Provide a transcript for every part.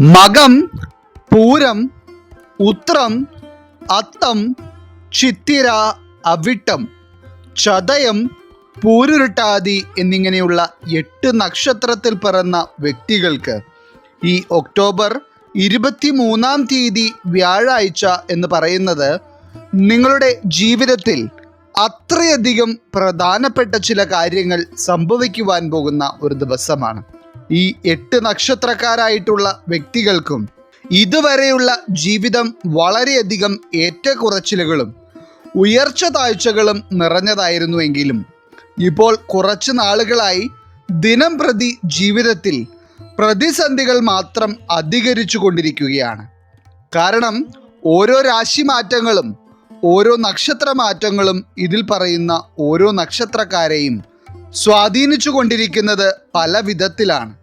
മകം പൂരം ഉത്രം അത്തം ചിത്തിര അവിട്ടം ചതയം പൂരുരുട്ടാതി എന്നിങ്ങനെയുള്ള എട്ട് നക്ഷത്രത്തിൽ പിറന്ന വ്യക്തികൾക്ക് ഈ ഒക്ടോബർ ഇരുപത്തി മൂന്നാം തീയതി വ്യാഴാഴ്ച എന്ന് പറയുന്നത് നിങ്ങളുടെ ജീവിതത്തിൽ അത്രയധികം പ്രധാനപ്പെട്ട ചില കാര്യങ്ങൾ സംഭവിക്കുവാൻ പോകുന്ന ഒരു ദിവസമാണ്. ഈ എട്ട് നക്ഷത്രക്കാരായിട്ടുള്ള വ്യക്തികൾക്കും ഇതുവരെയുള്ള ജീവിതം വളരെയധികം ഏറ്റക്കുറച്ചിലുകളും ഉയർച്ച താഴ്ചകളും നിറഞ്ഞതായിരുന്നുവെങ്കിലും ഇപ്പോൾ കുറച്ച് നാളുകളായി ദിനം പ്രതി ജീവിതത്തിൽ പ്രതിസന്ധികൾ മാത്രം അധികരിച്ചു കൊണ്ടിരിക്കുകയാണ്. കാരണം ഓരോ രാശി മാറ്റങ്ങളും ഓരോ നക്ഷത്ര മാറ്റങ്ങളും ഇതിൽ പറയുന്ന ഓരോ നക്ഷത്രക്കാരെയും സ്വാധീനിച്ചു കൊണ്ടിരിക്കുന്നത് പല വിധത്തിലാണ്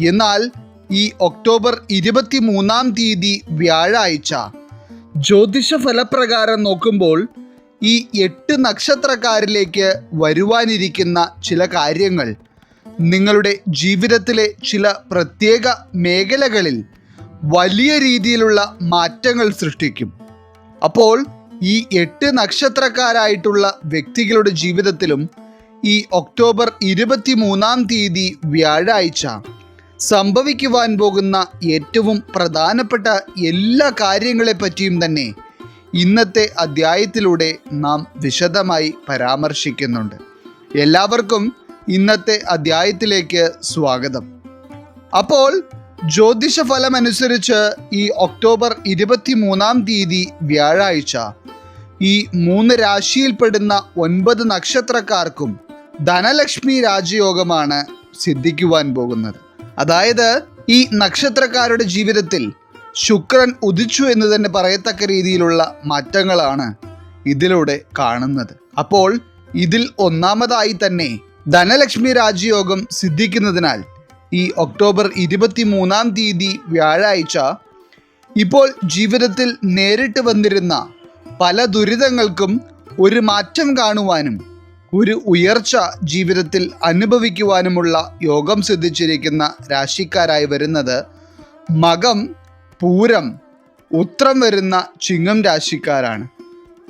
എന്നാൽ ഈ ഒക്ടോബർ ഇരുപത്തി മൂന്നാം തീയതി വ്യാഴാഴ്ച ജ്യോതിഷ ഫലപ്രകാരം നോക്കുമ്പോൾ ഈ എട്ട് നക്ഷത്രക്കാരിലേക്ക് വരുവാനിരിക്കുന്ന ചില കാര്യങ്ങൾ. നിങ്ങളുടെ ജീവിതത്തിലെ ചില പ്രത്യേക മേഖലകളിൽ വലിയ രീതിയിലുള്ള മാറ്റങ്ങൾ സൃഷ്ടിക്കും. അപ്പോൾ ഈ എട്ട് നക്ഷത്രക്കാരായിട്ടുള്ള വ്യക്തികളുടെ ജീവിതത്തിലും ഈ ഒക്ടോബർ ഇരുപത്തി മൂന്നാം തീയതി വ്യാഴാഴ്ച സംഭവിക്കുവാൻ പോകുന്ന ഏറ്റവും പ്രധാനപ്പെട്ട എല്ലാ കാര്യങ്ങളെപ്പറ്റിയും തന്നെ ഇന്നത്തെ അധ്യായത്തിലൂടെ നാം വിശദമായി പരാമർശിക്കുന്നുണ്ട്. എല്ലാവർക്കും ഇന്നത്തെ അധ്യായത്തിലേക്ക് സ്വാഗതം. അപ്പോൾ ജ്യോതിഷ ഫലമനുസരിച്ച് ഈ ഒക്ടോബർ ഇരുപത്തി മൂന്നാം തീയതി വ്യാഴാഴ്ച ഈ മൂന്ന് രാശിയിൽപ്പെടുന്ന ഒൻപത് നക്ഷത്രക്കാർക്കും ധനലക്ഷ്മി രാജയോഗമാണ് സിദ്ധിക്കുവാൻ പോകുന്നത്. അതായത് ഈ നക്ഷത്രക്കാരുടെ ജീവിതത്തിൽ ശുക്രൻ ഉദിച്ചു എന്ന് തന്നെ പറയത്തക്ക രീതിയിലുള്ള മാറ്റങ്ങളാണ് ഇതിലൂടെ കാണുന്നത്. അപ്പോൾ ഇതിൽ ഒന്നാമതായി തന്നെ ധനലക്ഷ്മി രാജയോഗം സിദ്ധിക്കുന്നതിനാൽ ഈ ഒക്ടോബർ ഇരുപത്തി മൂന്നാം തീയതി വ്യാഴാഴ്ച ഇപ്പോൾ ജീവിതത്തിൽ നേരിട്ട് വന്നിരുന്ന പല ദുരിതങ്ങൾക്കും ഒരു മാറ്റം കാണുവാനും ഒരു ഉയർച്ച ജീവിതത്തിൽ അനുഭവിക്കുവാനുമുള്ള യോഗം സിദ്ധിച്ചിരിക്കുന്ന രാശിക്കാരായി വരുന്നത് മകം പൂരം ഉത്രം വരുന്ന ചിങ്ങം രാശിക്കാരാണ്.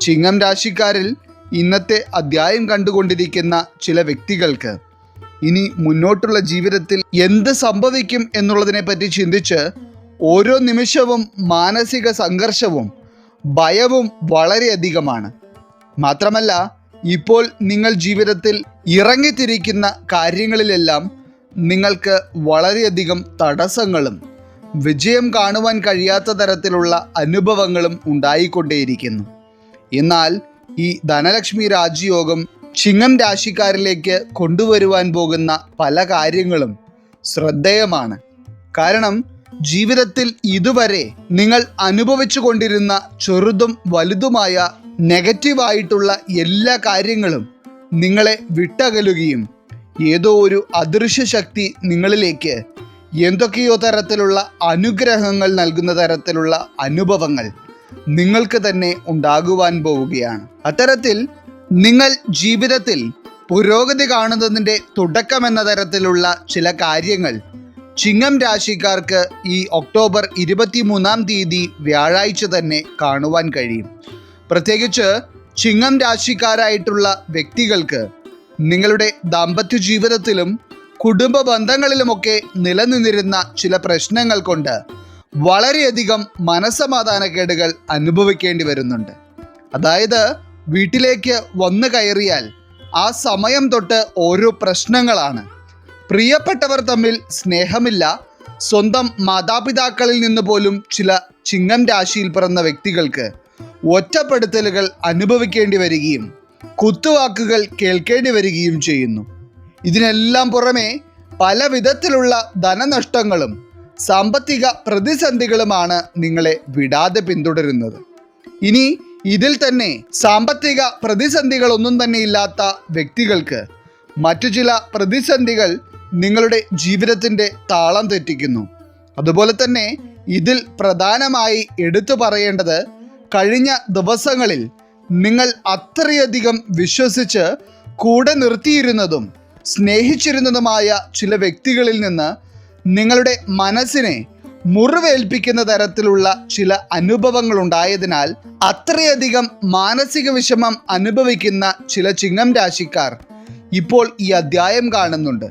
ചിങ്ങം രാശിക്കാരിൽ ഇന്നത്തെ അധ്യായം കണ്ടുകൊണ്ടിരിക്കുന്ന ചില വ്യക്തികൾക്ക് ഇനി മുന്നോട്ടുള്ള ജീവിതത്തിൽ എന്ത് സംഭവിക്കും എന്നുള്ളതിനെ പറ്റി ചിന്തിച്ച് ഓരോ നിമിഷവും മാനസിക സംഘർഷവും ഭയവും വളരെയധികമാണ്. മാത്രമല്ല ഇപ്പോൾ നിങ്ങൾ ജീവിതത്തിൽ ഇറങ്ങിത്തിരിക്കുന്ന കാര്യങ്ങളിലെല്ലാം നിങ്ങൾക്ക് വളരെയധികം തടസ്സങ്ങളും വിജയം കാണുവാൻ കഴിയാത്ത തരത്തിലുള്ള അനുഭവങ്ങളും ഉണ്ടായിക്കൊണ്ടേയിരിക്കുന്നു. എന്നാൽ ഈ ധനലക്ഷ്മി രാജയോഗം ചിങ്ങം രാശിക്കാരിലേക്ക് കൊണ്ടുവരുവാൻ പോകുന്ന പല കാര്യങ്ങളും ശ്രദ്ധേയമാണ്. കാരണം ജീവിതത്തിൽ ഇതുവരെ നിങ്ങൾ അനുഭവിച്ചു കൊണ്ടിരുന്ന ചെറുതും വലുതുമായ നെഗറ്റീവായിട്ടുള്ള എല്ലാ കാര്യങ്ങളും നിങ്ങളെ വിട്ടകലുകയും ഏതോ ഒരു അദൃശ്യ ശക്തി നിങ്ങളിലേക്ക് എന്തൊക്കെയോ തരത്തിലുള്ള അനുഗ്രഹങ്ങൾ നൽകുന്ന തരത്തിലുള്ള അനുഭവങ്ങൾ നിങ്ങൾക്ക് തന്നെ ഉണ്ടാകുവാൻ പോവുകയാണ്. അത്തരത്തിൽ നിങ്ങൾ ജീവിതത്തിൽ പുരോഗതി കാണുന്നതിന്റെ തുടക്കമെന്ന തരത്തിലുള്ള ചില കാര്യങ്ങൾ ചിങ്ങം രാശിക്കാർക്ക് ഈ ഒക്ടോബർ ഇരുപത്തിമൂന്നാം തീയതി വ്യാഴാഴ്ച തന്നെ കാണുവാൻ കഴിയും. പ്രത്യേകിച്ച് ചിങ്ങം രാശിക്കാരായിട്ടുള്ള വ്യക്തികൾക്ക് നിങ്ങളുടെ ദാമ്പത്യ ജീവിതത്തിലും കുടുംബ ബന്ധങ്ങളിലുമൊക്കെ നിലനിന്നിരുന്ന ചില പ്രശ്നങ്ങൾ കൊണ്ട് വളരെയധികം മനസമാധാനക്കേടുകൾ അനുഭവിക്കേണ്ടി വരുന്നുണ്ട്. അതായത് വീട്ടിലേക്ക് വന്നു കയറിയാൽ ആ സമയം തൊട്ട് ഓരോ പ്രശ്നങ്ങളാണ്. പ്രിയപ്പെട്ടവർ തമ്മിൽ സ്നേഹമില്ല. സ്വന്തം മാതാപിതാക്കളിൽ നിന്ന് പോലും ചില ചിങ്ങം രാശിയിൽ പിറന്ന വ്യക്തികൾക്ക് ഒറ്റപ്പെടുത്തലുകൾ അനുഭവിക്കേണ്ടി വരികയും കുത്തുവാക്കുകൾ കേൾക്കേണ്ടി വരികയും ചെയ്യുന്നു. ഇതിനെല്ലാം പുറമെ പല വിധത്തിലുള്ള ധനനഷ്ടങ്ങളും സാമ്പത്തിക പ്രതിസന്ധികളുമാണ് നിങ്ങളെ വിടാതെ പിന്തുടരുന്നത്. ഇനി ഇതിൽ തന്നെ സാമ്പത്തിക പ്രതിസന്ധികളൊന്നും തന്നെ ഇല്ലാത്ത വ്യക്തികൾക്ക് മറ്റു ചില പ്രതിസന്ധികൾ നിങ്ങളുടെ ജീവിതത്തിന്റെ താളം തെറ്റിക്കുന്നു. അതുപോലെ തന്നെ ഇതിൽ പ്രധാനമായി എടുത്തു പറയേണ്ടത് കഴിഞ്ഞ ദിവസങ്ങളിൽ നിങ്ങൾ അത്രയധികം വിശ്വസിച്ച് കൂടെ നിർത്തിയിരുന്നതും സ്നേഹിച്ചിരുന്നതുമായ ചില വ്യക്തികളിൽ നിന്ന് നിങ്ങളുടെ മനസ്സിനെ മുറിവേൽപ്പിക്കുന്ന തരത്തിലുള്ള ചില അനുഭവങ്ങൾ ഉണ്ടായതിനാൽ അത്രയധികം മാനസിക വിഷമം അനുഭവിക്കുന്ന ചില ചിങ്ങം രാശിക്കാർ ഇപ്പോൾ ഈ അധ്യായം കാണുന്നുണ്ട്.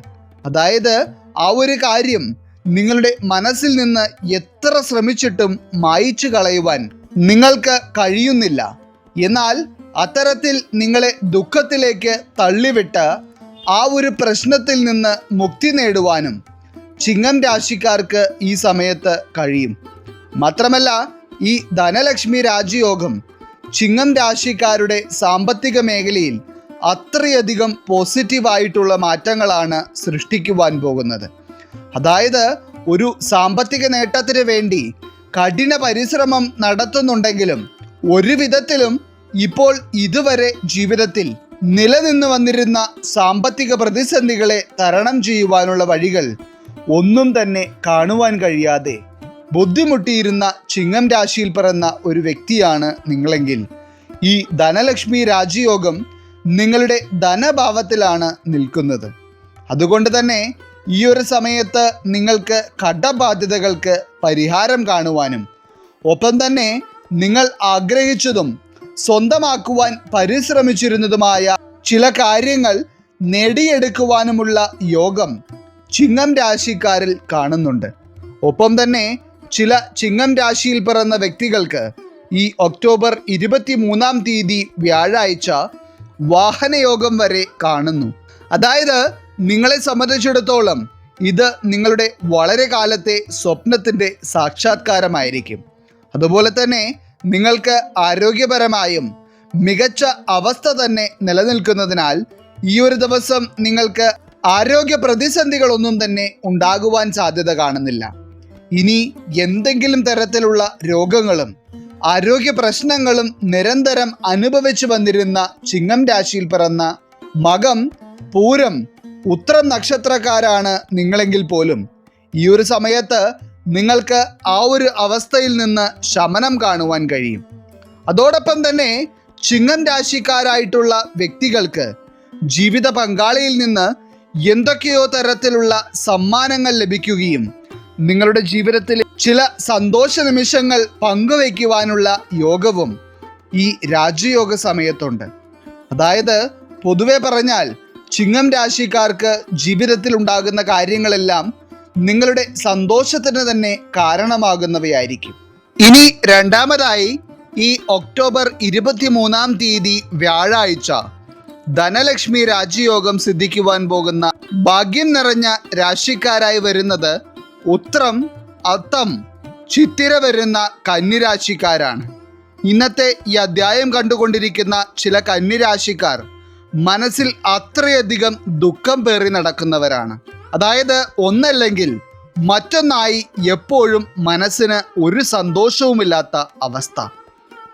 അതായത് ആ ഒരു കാര്യം നിങ്ങളുടെ മനസ്സിൽ നിന്ന് എത്ര ശ്രമിച്ചിട്ടും മായിച്ചു കളയുവാൻ നിങ്ങൾക്ക് കഴിയുന്നില്ല. എന്നാൽ അത്തരത്തിൽ നിങ്ങളെ ദുഃഖത്തിലേക്ക് തള്ളിവിട്ട് ആ ഒരു പ്രശ്നത്തിൽ നിന്ന് മുക്തി നേടുവാനും ചിങ്ങം രാശിക്കാർക്ക് ഈ സമയത്ത് കഴിയും. മാത്രമല്ല ഈ ധനലക്ഷ്മി രാജയോഗം ചിങ്ങം രാശിക്കാരുടെ സാമ്പത്തിക മേഖലയിൽ അത്രയധികം പോസിറ്റീവായിട്ടുള്ള മാറ്റങ്ങളാണ് സൃഷ്ടിക്കുവാൻ പോകുന്നത്. അതായത് ഒരു സാമ്പത്തിക നേട്ടത്തിന് വേണ്ടി കഠിന പരിശ്രമം നടത്തുന്നുണ്ടെങ്കിലും ഒരു വിധത്തിലും ഇപ്പോൾ ഇതുവരെ ജീവിതത്തിൽ നിലനിന്നു വന്നിരുന്ന സാമ്പത്തിക പ്രതിസന്ധികളെ തരണം ചെയ്യുവാനുള്ള വഴികൾ ഒന്നും തന്നെ കാണുവാൻ കഴിയാതെ ബുദ്ധിമുട്ടിയിരുന്ന ചിങ്ങം രാശിയിൽ പിറന്ന ഒരു വ്യക്തിയാണ് നിങ്ങളെങ്കിൽ. ഈ ധനലക്ഷ്മി രാജയോഗം നിങ്ങളുടെ ധനഭാവത്തിലാണ് നിൽക്കുന്നത്. അതുകൊണ്ട് തന്നെ ഈ ഒരു സമയത്ത് നിങ്ങൾക്ക് കടബാധ്യതകൾക്ക് പരിഹാരം കാണുവാനും ഒപ്പം തന്നെ നിങ്ങൾ ആഗ്രഹിച്ചതും സ്വന്തമാക്കുവാൻ പരിശ്രമിച്ചിരുന്നതുമായ ചില കാര്യങ്ങൾ നേടിയെടുക്കുവാനുമുള്ള യോഗം ചിങ്ങം രാശിക്കാരിൽ കാണുന്നുണ്ട്. ഒപ്പം തന്നെ ചില ചിങ്ങം രാശിയിൽ പിറന്ന വ്യക്തികൾക്ക് ഈ ഒക്ടോബർ ഇരുപത്തി മൂന്നാം തീയതി വ്യാഴാഴ്ച വാഹനയോഗം വരെ കാണുന്നു. അതായത് നിങ്ങളെ സംബന്ധിച്ചിടത്തോളം ഇത് നിങ്ങളുടെ വളരെ കാലത്തെ സ്വപ്നത്തിന്റെ സാക്ഷാത്കാരമായിരിക്കും. അതുപോലെ തന്നെ നിങ്ങൾക്ക് ആരോഗ്യപരമായും മികച്ച അവസ്ഥ തന്നെ നിലനിൽക്കുന്നതിനാൽ ഈ ഒരു ദിവസം നിങ്ങൾക്ക് ആരോഗ്യ പ്രതിസന്ധികളൊന്നും തന്നെ ഉണ്ടാകുവാൻ സാധ്യത കാണുന്നില്ല. ഇനി എന്തെങ്കിലും തരത്തിലുള്ള രോഗങ്ങളും ആരോഗ്യ പ്രശ്നങ്ങളും നിരന്തരം അനുഭവിച്ചു വന്നിരുന്ന ചിങ്ങം രാശിയിൽ പിറന്ന മകം പൂരം ഉത്രം നക്ഷത്രക്കാരാണ് നിങ്ങളെങ്കിൽ പോലും. ഈ ഒരു സമയത്ത് നിങ്ങൾക്ക് ആ ഒരു അവസ്ഥയിൽ നിന്ന് ശമനം കാണുവാൻ കഴിയും. അതോടൊപ്പം തന്നെ ചിങ്ങം രാശിക്കാരായിട്ടുള്ള വ്യക്തികൾക്ക് ജീവിത പങ്കാളിയിൽ നിന്ന് എന്തൊക്കെയോ തരത്തിലുള്ള സമ്മാനങ്ങൾ ലഭിക്കുകയും നിങ്ങളുടെ ജീവിതത്തിൽ ചില സന്തോഷ നിമിഷങ്ങൾ പങ്കുവയ്ക്കുവാനുള്ള യോഗവും ഈ രാജയോഗ സമയത്തുണ്ട്. അതായത് പൊതുവെ പറഞ്ഞാൽ ചിങ്ങം രാശിക്കാർക്ക് ജീവിതത്തിൽ ഉണ്ടാകുന്ന കാര്യങ്ങളെല്ലാം നിങ്ങളുടെ സന്തോഷത്തിന് തന്നെ കാരണമാകുന്നവയായിരിക്കും. ഇനി രണ്ടാമതായി ഈ ഒക്ടോബർ ഇരുപത്തിമൂന്നാം തീയതി വ്യാഴാഴ്ച ധനലക്ഷ്മി രാജയോഗം സിദ്ധിക്കുവാൻ പോകുന്ന ഭാഗ്യം നിറഞ്ഞ രാശിക്കാരായി വരുന്നത് ഉത്രം അത്തം ചിത്തിര വരുന്ന കന്നിരാശിക്കാരാണ്. ഇന്നത്തെ ഈ അധ്യായം കണ്ടുകൊണ്ടിരിക്കുന്ന ചില കന്നിരാശിക്കാർ മനസ്സിൽ അത്രയധികം ദുഃഖം പേറി നടക്കുന്നവരാണ്. അതായത് ഒന്നല്ലെങ്കിൽ മറ്റൊന്നായി എപ്പോഴും മനസ്സിന് ഒരു സന്തോഷവുമില്ലാത്ത അവസ്ഥ.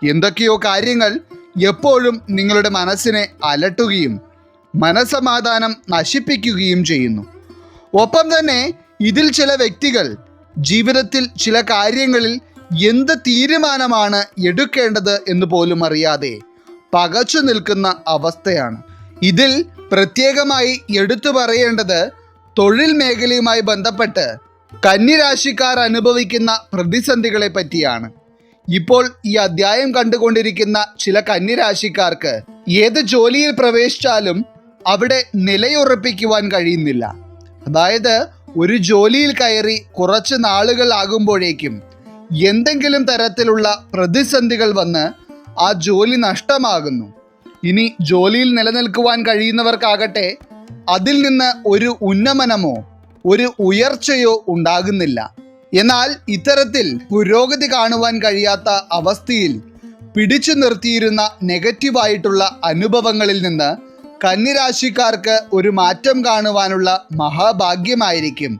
എന്തൊക്കെയോ കാര്യങ്ങൾ എപ്പോഴും നിങ്ങളുടെ മനസ്സിനെ അലട്ടുകയും മനസമാധാനം നശിപ്പിക്കുകയും ചെയ്യുന്നു. ഒപ്പം തന്നെ ഇതിൽ ചില വ്യക്തികൾ ജീവിതത്തിൽ ചില കാര്യങ്ങളിൽ എന്ത് തീരുമാനമാണ് എടുക്കേണ്ടത് എന്ന് പോലും അറിയാതെ പകച്ചു നിൽക്കുന്ന അവസ്ഥയാണ്. ഇതിൽ പ്രത്യേകമായി എടുത്തു പറയേണ്ടത് തൊഴിൽ മേഖലയുമായി ബന്ധപ്പെട്ട് കന്നിരാശിക്കാർ അനുഭവിക്കുന്ന പ്രതിസന്ധികളെ പറ്റിയാണ്. ഇപ്പോൾ ഈ അധ്യായം കണ്ടുകൊണ്ടിരിക്കുന്ന ചില കന്നിരാശിക്കാർക്ക് ഏത് ജോലിയിൽ പ്രവേശിച്ചാലും അവിടെ നിലയുറപ്പിക്കുവാൻ കഴിയുന്നില്ല. അതായത് ഒരു ജോലിയിൽ കയറി കുറച്ച് നാളുകൾ ആകുമ്പോഴേക്കും എന്തെങ്കിലും തരത്തിലുള്ള പ്രതിസന്ധികൾ വന്ന് ആ ജോലി നഷ്ടമാകുന്നു. ഇനി ജോലിയിൽ നിലനിൽക്കുവാൻ കഴിയുന്നവർക്കാകട്ടെ അതിൽ നിന്ന് ഒരു ഉന്നമനമോ ഒരു ഉയർച്ചയോ ഉണ്ടാകുന്നില്ല. എന്നാൽ ഇത്തരത്തിൽ പുരോഗതി കാണുവാൻ കഴിയാത്ത അവസ്ഥയിൽ പിടിച്ചു നിർത്തിയിരുന്ന നെഗറ്റീവായിട്ടുള്ള അനുഭവങ്ങളിൽ നിന്ന് കന്നിരാശിക്കാർക്ക് ഒരു മാറ്റം കാണുവാനുള്ള മഹാഭാഗ്യമായിരിക്കും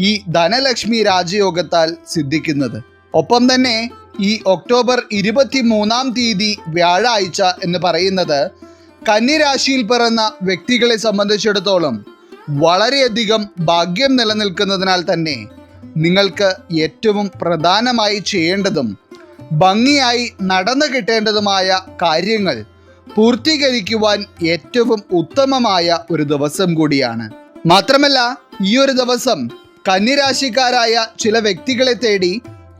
ഈ ധനലക്ഷ്മി രാജയോഗത്താൽ സിദ്ധിക്കുന്നത്. ഒപ്പം തന്നെ ഈ ഒക്ടോബർ ഇരുപത്തി മൂന്നാം തീയതി വ്യാഴാഴ്ച എന്ന് പറയുന്നത് കന്നിരാശിയിൽ പിറന്ന വ്യക്തികളെ സംബന്ധിച്ചിടത്തോളം വളരെയധികം ഭാഗ്യം നിലനിൽക്കുന്നതിനാൽ തന്നെ നിങ്ങൾക്ക് ഏറ്റവും പ്രധാനമായി ചെയ്യേണ്ടതും ഭംഗിയായി നടന്നു കിട്ടേണ്ടതുമായ കാര്യങ്ങൾ പൂർത്തീകരിക്കുവാൻ ഏറ്റവും ഉത്തമമായ ഒരു ദിവസം കൂടിയാണ്. മാത്രമല്ല ഈ ഒരു ദിവസം കന്നിരാശിക്കാരായ ചില വ്യക്തികളെ തേടി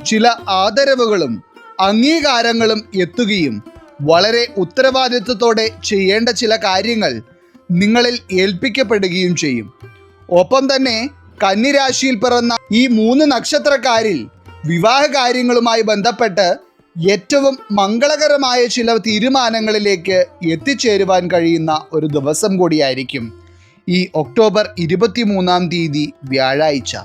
ചില ആദരവുകളും അംഗീകാരങ്ങളും എത്തുകയും വളരെ ഉത്തരവാദിത്വത്തോടെ ചെയ്യേണ്ട ചില കാര്യങ്ങൾ നിങ്ങളിൽ ഏൽപ്പിക്കപ്പെടുകയും ചെയ്യും. ഒപ്പം തന്നെ കന്നിരാശിയിൽ പിറന്ന ഈ മൂന്ന് നക്ഷത്രക്കാരിൽ വിവാഹ കാര്യങ്ങളുമായി ബന്ധപ്പെട്ട് ഏറ്റവും മംഗളകരമായ ചില തീരുമാനങ്ങളിലേക്ക് എത്തിച്ചേരുവാൻ കഴിയുന്ന ഒരു ദിവസം കൂടിയായിരിക്കും ഈ ഒക്ടോബർ ഇരുപത്തിമൂന്നാം തീയതി വ്യാഴാഴ്ച.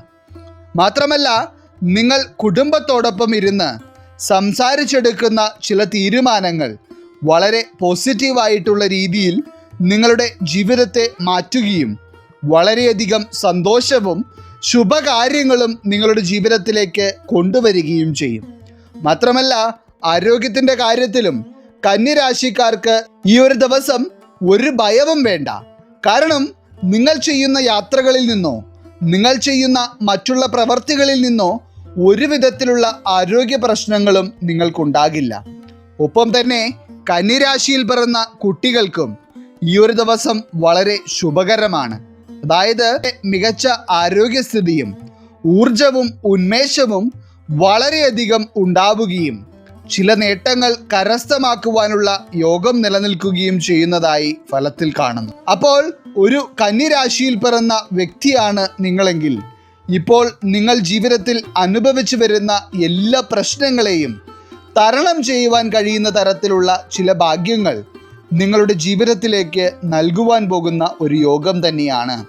മാത്രമല്ല നിങ്ങൾ കുടുംബത്തോടൊപ്പം ഇരുന്ന് സംസാരിച്ചെടുക്കുന്ന ചില തീരുമാനങ്ങൾ വളരെ പോസിറ്റീവായിട്ടുള്ള രീതിയിൽ നിങ്ങളുടെ ജീവിതത്തെ മാറ്റുകയും വളരെയധികം സന്തോഷവും ശുഭകാര്യങ്ങളും നിങ്ങളുടെ ജീവിതത്തിലേക്ക് കൊണ്ടുവരികയും ചെയ്യും. മാത്രമല്ല ആരോഗ്യത്തിന്റെ കാര്യത്തിലും കന്നിരാശിക്കാർക്ക് ഈ ഒരു ദിവസം ഒരു ഭയവും വേണ്ട. കാരണം നിങ്ങൾ ചെയ്യുന്ന യാത്രകളിൽ നിന്നോ നിങ്ങൾ ചെയ്യുന്ന മറ്റുള്ള പ്രവർത്തികളിൽ നിന്നോ ഒരു വിധത്തിലുള്ള ആരോഗ്യ പ്രശ്നങ്ങളും നിങ്ങൾക്കുണ്ടാകില്ല. ഒപ്പം തന്നെ കന്നിരാശിയിൽ പിറന്ന കുട്ടികൾക്കും ഈ ഒരു ദിവസം വളരെ ശുഭകരമാണ്. അതായത് മികച്ച ആരോഗ്യസ്ഥിതിയും ഊർജവും ഉന്മേഷവും വളരെയധികം ഉണ്ടാവുകയും ചില നേട്ടങ്ങൾ കരസ്ഥമാക്കുവാനുള്ള യോഗം നിലനിൽക്കുകയും ചെയ്യുന്നതായി ഫലത്തിൽ കാണുന്നു. അപ്പോൾ ഒരു കന്നിരാശിയിൽ പിറന്ന വ്യക്തിയാണ് നിങ്ങളെങ്കിൽ. ഇപ്പോൾ നിങ്ങൾ ജീവിതത്തിൽ അനുഭവിച്ചു വരുന്ന എല്ലാ പ്രശ്നങ്ങളെയും തരണം ചെയ്യുവാൻ കഴിയുന്ന തരത്തിലുള്ള ചില ഭാഗ്യങ്ങൾ നിങ്ങളുടെ ജീവിതത്തിലേക്ക് നൽകുവാൻ പോകുന്ന ഒരു യോഗം തന്നെയാണ്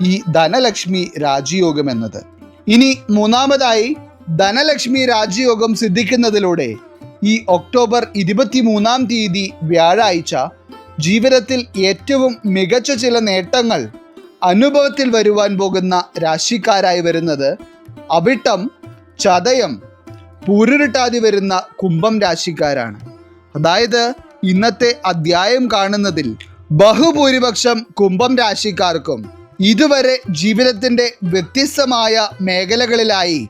ഈ ധനലക്ഷ്മി രാജയോഗം എന്നത്. ഇനി മൂന്നാമതായി ധനലക്ഷ്മി രാജയോഗം സിദ്ധിക്കുന്നതിലൂടെ ഈ ഒക്ടോബർ ഇരുപത്തി മൂന്നാം തീയതി വ്യാഴാഴ്ച ജീവിതത്തിൽ ഏറ്റവും മികച്ച ചില നേട്ടങ്ങൾ അനുഭവത്തിൽ വരുവാൻ പോകുന്ന രാശിക്കാരായി വരുന്നത് അവിട്ടം ചതയം പൂരുരുട്ടാതി വരുന്ന കുംഭം രാശിക്കാരാണ്. അതായത് ഇന്നത്തെ അധ്യായം കാണുന്നതിൽ ബഹുഭൂരിപക്ഷം കുംഭം രാശിക്കാർക്കും ഇതുവരെ ജീവിതത്തിന്റെ വ്യത്യസ്തമായ മേഖലകളിലായി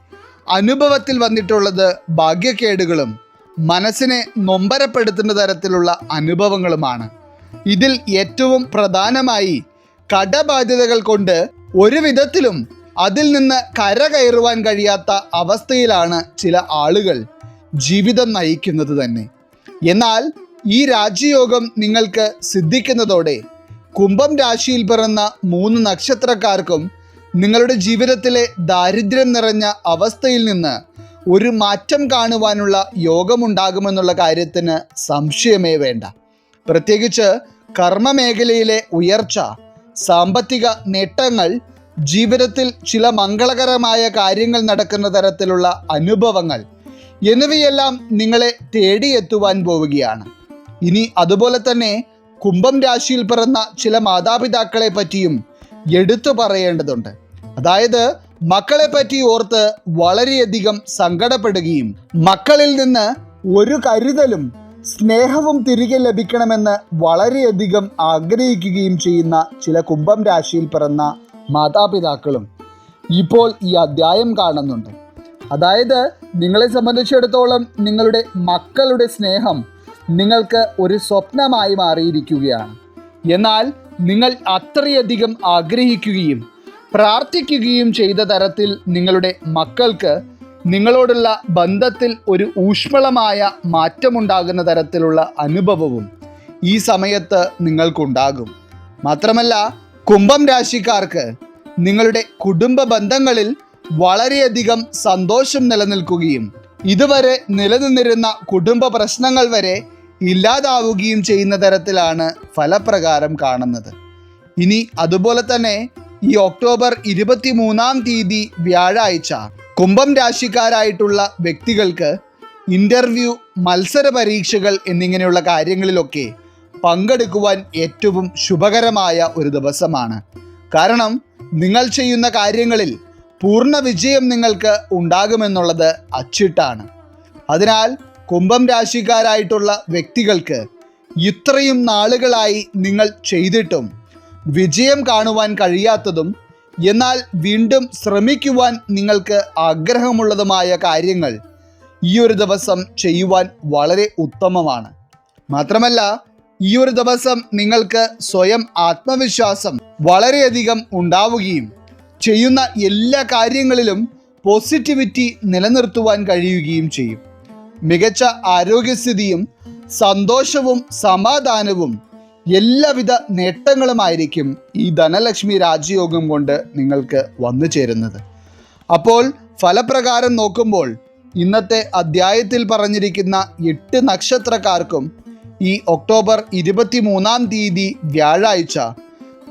അനുഭവത്തിൽ വന്നിട്ടുള്ളത് ഭാഗ്യക്കേടുകളും മനസ്സിനെ നൊമ്പരപ്പെടുത്തുന്ന തരത്തിലുള്ള അനുഭവങ്ങളുമാണ്. ഇതിൽ ഏറ്റവും പ്രധാനമായി കടബാധ്യതകൾ കൊണ്ട് ഒരു വിധത്തിലും അതിൽ നിന്ന് കരകയറുവാൻ കഴിയാത്ത അവസ്ഥയിലാണ് ചില ആളുകൾ ജീവിതം നയിക്കുന്നത് തന്നെ. എന്നാൽ ഈ രാജ്യയോഗം നിങ്ങൾക്ക് സിദ്ധിക്കുന്നതോടെ കുംഭം രാശിയിൽ പിറന്ന മൂന്ന് നക്ഷത്രക്കാർക്കും നിങ്ങളുടെ ജീവിതത്തിലെ ദാരിദ്ര്യം നിറഞ്ഞ അവസ്ഥയിൽ നിന്ന് ഒരു മാറ്റം കാണുവാനുള്ള യോഗമുണ്ടാകുമെന്നുള്ള കാര്യത്തിന് സംശയമേ വേണ്ട. പ്രത്യേകിച്ച് കർമ്മമേഖലയിലെ ഉയർച്ച സാമ്പത്തിക നേട്ടങ്ങൾ ജീവിതത്തിൽ ചില മംഗളകരമായ കാര്യങ്ങൾ നടക്കുന്ന തരത്തിലുള്ള അനുഭവങ്ങൾ എന്നിവയെല്ലാം നിങ്ങളെ തേടിയെത്തുവാൻ പോവുകയാണ്. ഇനി അതുപോലെ തന്നെ കുംഭം രാശിയിൽ പിറന്ന ചില മാതാപിതാക്കളെ പറ്റിയും എടുത്തു പറയേണ്ടതുണ്ട്. അതായത് മക്കളെ പറ്റി ഓർത്ത് വളരെയധികം സങ്കടപ്പെടുകയും മക്കളിൽ നിന്ന് ഒരു കരുതലും സ്നേഹവും തിരികെ ലഭിക്കണമെന്ന് വളരെയധികം ആഗ്രഹിക്കുകയും ചെയ്യുന്ന ചില കുംഭം രാശിയിൽ പിറന്ന മാതാപിതാക്കളും ഇപ്പോൾ ഈ അധ്യായം കാണുന്നുണ്ട്. അതായത് നിങ്ങളെ സംബന്ധിച്ചിടത്തോളം നിങ്ങളുടെ മക്കളുടെ സ്നേഹം നിങ്ങൾക്ക് ഒരു സ്വപ്നമായി മാറിയിരിക്കുകയാണ്. എന്നാൽ നിങ്ങൾ അത്രയധികം ആഗ്രഹിക്കുകയും പ്രാർത്ഥിക്കുകയും ചെയ്ത തരത്തിൽ നിങ്ങളുടെ മക്കൾക്ക് നിങ്ങളോടുള്ള ബന്ധത്തിൽ ഒരു ഊഷ്മളമായ മാറ്റമുണ്ടാകുന്ന തരത്തിലുള്ള അനുഭവവും ഈ സമയത്ത് നിങ്ങൾക്കുണ്ടാകും. മാത്രമല്ല കുംഭം രാശിക്കാർക്ക് നിങ്ങളുടെ കുടുംബ ബന്ധങ്ങളിൽ വളരെയധികം സന്തോഷം നിലനിൽക്കുകയും ഇതുവരെ നിലനിന്നിരുന്ന കുടുംബ പ്രശ്നങ്ങൾ വരെ ഇല്ലാതാവുകയും ചെയ്യുന്ന തരത്തിലാണ് ഫലപ്രകാരം കാണുന്നത്. ഇനി അതുപോലെ തന്നെ ഈ ഒക്ടോബർ ഇരുപത്തി മൂന്നാം തീയതി വ്യാഴാഴ്ച കുംഭം രാശിക്കാരായിട്ടുള്ള വ്യക്തികൾക്ക് ഇന്റർവ്യൂ മത്സര പരീക്ഷകൾ എന്നിങ്ങനെയുള്ള കാര്യങ്ങളിലൊക്കെ പങ്കെടുക്കുവാൻ ഏറ്റവും ശുഭകരമായ ഒരു ദിവസമാണ്. കാരണം നിങ്ങൾ ചെയ്യുന്ന കാര്യങ്ങളിൽ പൂർണ വിജയം നിങ്ങൾക്ക് ഉണ്ടാകുമെന്നുള്ളത് അച്ചിട്ടാണ്. അതിനാൽ കുംഭം രാശിക്കാരായിട്ടുള്ള വ്യക്തികൾക്ക് ഇത്രയും നാളുകളായി നിങ്ങൾ ചെയ്തിട്ടും വിജയം കാണുവാൻ കഴിയാത്തതും എന്നാൽ വീണ്ടും ശ്രമിക്കുവാൻ നിങ്ങൾക്ക് ആഗ്രഹമുള്ളതുമായ കാര്യങ്ങൾ ഈ ഒരു ദിവസം ചെയ്യുവാൻ വളരെ ഉത്തമമാണ്. മാത്രമല്ല ഈ ഒരു ദിവസം നിങ്ങൾക്ക് സ്വയം ആത്മവിശ്വാസം വളരെയധികം ഉണ്ടാവുകയും ചെയ്യുന്ന എല്ലാ കാര്യങ്ങളിലും പോസിറ്റിവിറ്റി നിലനിർത്തുവാൻ കഴിയുകയും ചെയ്യും. മികച്ച ആരോഗ്യസ്ഥിതിയും സന്തോഷവും സമാധാനവും എല്ലാവിധ നേട്ടങ്ങളുമായിരിക്കും ഈ ധനലക്ഷ്മി രാജയോഗം കൊണ്ട് നിങ്ങൾക്ക് വന്നു ചേരുന്നത്. അപ്പോൾ ഫലപ്രകാരം നോക്കുമ്പോൾ ഇന്നത്തെ അധ്യായത്തിൽ പറഞ്ഞിരിക്കുന്ന എട്ട് നക്ഷത്രക്കാർക്കും ഈ ഒക്ടോബർ ഇരുപത്തി മൂന്നാം തീയതി വ്യാഴാഴ്ച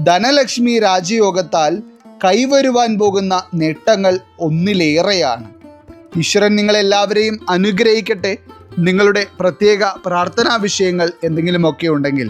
ധനലക്ഷ്മി രാജയോഗത്താൽ കൈവരുവാൻ പോകുന്ന നേട്ടങ്ങൾ ഒന്നിലേറെയാണ്. ഈശ്വരൻ നിങ്ങളെല്ലാവരെയും അനുഗ്രഹിക്കട്ടെ. നിങ്ങളുടെ പ്രത്യേക പ്രാർത്ഥനാ വിഷയങ്ങൾ എന്തെങ്കിലുമൊക്കെ ഉണ്ടെങ്കിൽ